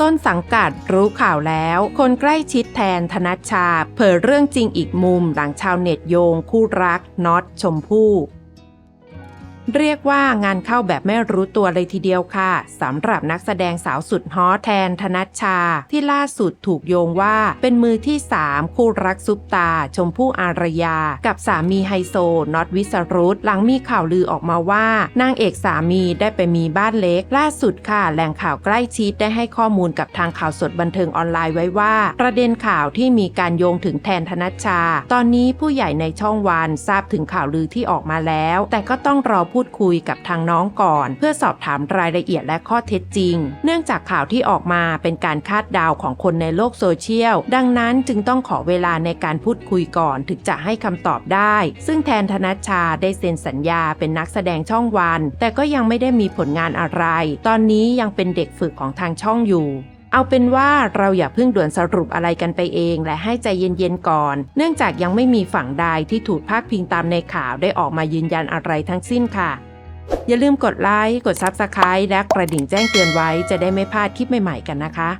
ต้นสังกัดรู้ข่าวแล้ว คนใกล้ชิดแทนธนัชชา เผยเรื่องจริงอีกมุมหลังชาวเน็ตโยง คู่รักน็อตชมพู่ เรียกว่างานเข้าแบบไม่รู้ตัวเลยทีเดียวค่ะสำหรับนักแสดงสาวสุดฮอตแทนธนัชชา ที่ล่าสุดถูกโยงว่าเป็นมือที่ 3 คู่รักซุปตา ชมพู่อารยา กับสามีไฮโซน็อตวิสรุตหลังมีข่าวลือออกมาว่านางเอกสามีได้ไปมีบ้านเล็ก ล่าสุดค่ะแหล่งข่าวใกล้ชิดได้ให้ข้อมูลกับทางข่าวสดบันเทิงออนไลน์ไว้ว่า ประเด็นข่าวที่มีการโยงถึงแทนธนัชชา ตอนนี้ผู้ใหญ่ในช่องวันทราบถึงข่าวลือที่ออกมาแล้ว แต่ก็ต้องรอพูดคุยกับทางน้องก่อน เพื่อสอบถามรายละเอียดและข้อเท็จจริง เนื่องจากข่าวที่ออกมาเป็นการคาดเดาของคนในโลกโซเชียล ดังนั้นจึงต้องขอเวลาในการพูดคุยก่อนถึงจะให้คำตอบได้ ซึ่งแทนธนชาได้เซ็นสัญญาเป็นนักแสดงช่องวัน แต่ก็ยังไม่ได้มีผลงานอะไร ตอนนี้ยังเป็นเด็กฝึกของทางช่องอยู่ เอาเป็นว่าเราอย่าเพิ่งด่วนสรุปอะไรกันไปเอง และให้ใจเย็นๆก่อน เนื่องจากยังไม่มีฝั่งใดที่ถูกพาดพิงตามในข่าวได้ออกมายืนยันอะไรทั้งสิ้นค่ะ อย่าลืมกดไลค์ กด Subscribe และกระดิ่งแจ้งเตือนไว้จะได้ไม่พลาดคลิปใหม่ๆกันนะคะ